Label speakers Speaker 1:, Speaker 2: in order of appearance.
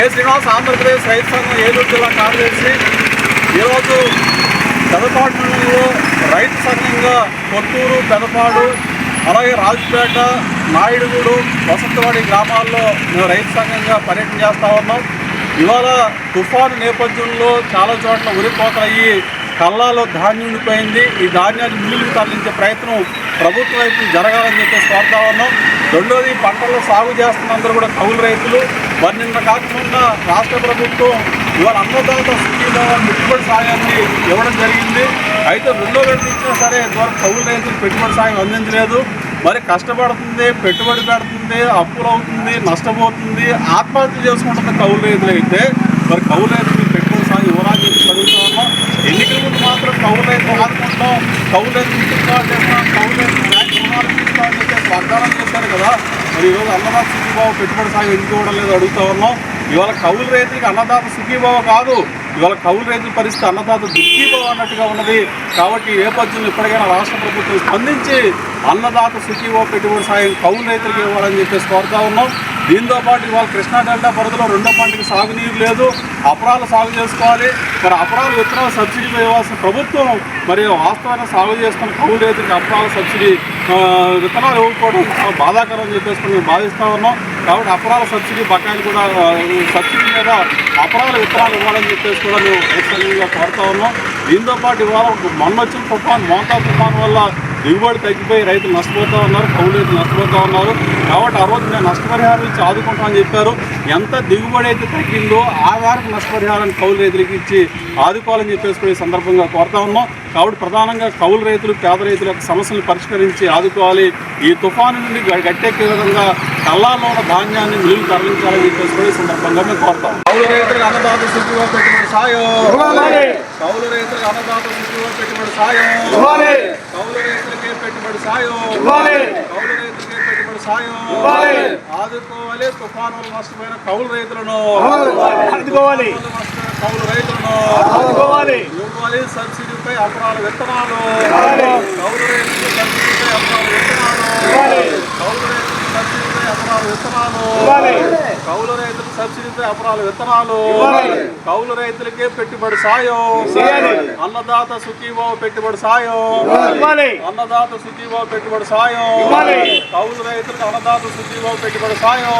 Speaker 1: K Srinivas Andhra Pradesh రైతు సంఘం ఏలూరు జిల్లా కార్యదర్శి. ఈరోజు పెదపాడు మండలంలో రైతు సంఘంగా కొత్తూరు పెదపాడు అలాగే రాజుపేట నాయుడుగూడు వసంతవాడి గ్రామాల్లో మేము రైతు సంఘంగా పర్యటన చేస్తూ ఉన్నాం. ఇవాళ తుఫాను నేపథ్యంలో చాలా చోట్ల ఉరిపోతలయ్యి కళ్ళాలో ధాన్యం ఉండిపోయింది. ఈ ధాన్యాన్ని మిల్లులకు తరలించే ప్రయత్నం ప్రభుత్వం వైపు జరగాలని చెప్పేసి కోరుతా ఉన్నాం. రెండోది పంటలు సాగు చేస్తున్నందరూ కూడా కౌలు రైతులు. మరి నిన్న కాకుండా రాష్ట్ర ప్రభుత్వం ఇవాళ అన్నదాత సుఖీలో పెట్టుబడి సాయాన్ని ఇవ్వడం జరిగింది. అయితే రెండో విడత ఇచ్చినా సరే ఇంతవరకు కౌలు రైతులు పెట్టుబడి సాయం అందించలేదు. మరి కష్టపడుతుంది పెట్టుబడి పెడుతుంది అప్పులు అవుతుంది నష్టపోతుంది ఆత్మహత్య చేసుకుంటుంది కౌలు రైతులు అయితే. మరి కౌలు రైతులు పెట్టుబడి సాయం ఇవ్వాలని చెప్పి చదువుతా ఎన్నికల ముందు మాత్రం కౌలు రైతులు ఆదుకుంటాం. కౌలు రైతులు ఇన్స్టాల్ చేస్తాం కౌలు రైతులు బ్యాంక్ రుణాలు ఇన్స్టాల్ చెప్పి వాగ్దానం కదా. మరి ఈరోజు అన్నదాత సుఖీబాబు పెట్టుబడి సాయం ఎందుకోవడం లేదు అడుగుతా ఉన్నాం. ఇవాళ కౌలు రైతులకు అన్నదాత సుఖీబాబు కాదు. ఇవాళ కౌలు రైతుల పరిస్థితి అన్నదాత దుఃఖీబాబు అన్నట్టుగా ఉన్నది. కాబట్టి ఈ నేపథ్యంలో ఇప్పటికైనా రాష్ట్ర ప్రభుత్వం స్పందించి అన్నదాత సుఖీబాబు పెట్టుబడి సాయం కౌలు రైతులకు ఇవ్వాలని చెప్పేసి కోరుతా ఉన్నాం. దీంతో పాటు ఇవాళ కృష్ణా డెల్టా పరిధిలో రెండో పంటకి సాగునీరు లేదు. అపరాలు సాగు చేసుకోవాలి. మరి అపరాలు విత్తనాలు సబ్సిడీ ఇవ్వాల్సిన ప్రభుత్వం మరి వాస్తవాన్ని సాగు చేస్తున్న కౌలు రైతులకు అపరాల సబ్సిడీ విత్తనాలు ఇవ్వకపోవడం చాలా బాధాకరం అని చెప్పేసి మేము భావిస్తూ ఉన్నాం. కాబట్టి అపరాల సబ్సిడీ బకాయిలు కూడా సబ్సిడీ మీద అపరాల విత్తనాలు ఇవ్వాలని చెప్పేసి కూడా మేము రైతులుగా కోరుతా ఉన్నాం. దీంతో పాటు ఇవాళ మొన్న వచ్చిన తుఫాన్ మోతా తుఫాన్ వల్ల దిగుబడి తగ్గిపోయి రైతులు నష్టపోతూ ఉన్నారు కౌలు రైతులు నష్టపోతూ ఉన్నారు. కాబట్టి ఆ రోజు నేను నష్టపరిహారం ఇచ్చి ఆదుకుంటామని చెప్పారు. ఎంత దిగుబడి అయితే తగ్గిందో ఆ మేరకు నష్టపరిహారాన్ని కౌలు రైతులకు ఇచ్చి ఆదుకోవాలని చెప్పేసి కూడా ఈ సందర్భంగా కోరుతా ఉన్నాం. కాబట్టి ప్రధానంగా కౌలు రైతులు పేద రైతుల యొక్క సమస్యలను పరిష్కరించి ఆదుకోవాలి. ఈ తుఫాను నుండి గట్టెక్కే విధంగా కల్లాలో ఉన్న ధాన్యాన్ని మిల్లు తరలించాలని చెప్పేసి కూడా ఈ సందర్భంగా మేము కోరుతాం. కౌలు రైతులకు అన్నదాత సుఖిగా పెట్టుబడి సాయం. కౌలు రైతులకు అన్నదాత సుఖిగా పెట్టుబడి సాయం. కౌలు పెట్టుబడి సాయం. కౌలు రైతులకే పెట్టుబడి సాయం. ఆదుకోవాలి తుఫాను వల్ల నష్టపోయిన కౌలు రైతులను. నష్టపోయిన కౌలు రైతులను.
Speaker 2: అందుకోవాలి
Speaker 1: ఇవ్వాలి సబ్సిడీపై అపరాల విత్తనాలు. కౌలు రైతులకు సబ్సిడీపై అపరాల విత్తనాలు. కౌలు రైతులకు సబ్సిడీపై అపరాల విత్తనాలు. కౌలు రైతులకు సబ్సిడీపై అపరాల విత్తనాలు. కౌలు రైతులకే పెట్టుబడి సాయం. అన్నదాత సుఖీబాబు పెట్టుబడి సాయం. అన్నదాత సుఖీబాబు పెట్టుబడి సాయం. కౌలు రైతులకు అన్నదాత సుఖీబాబు పెట్టుబడి సాయం.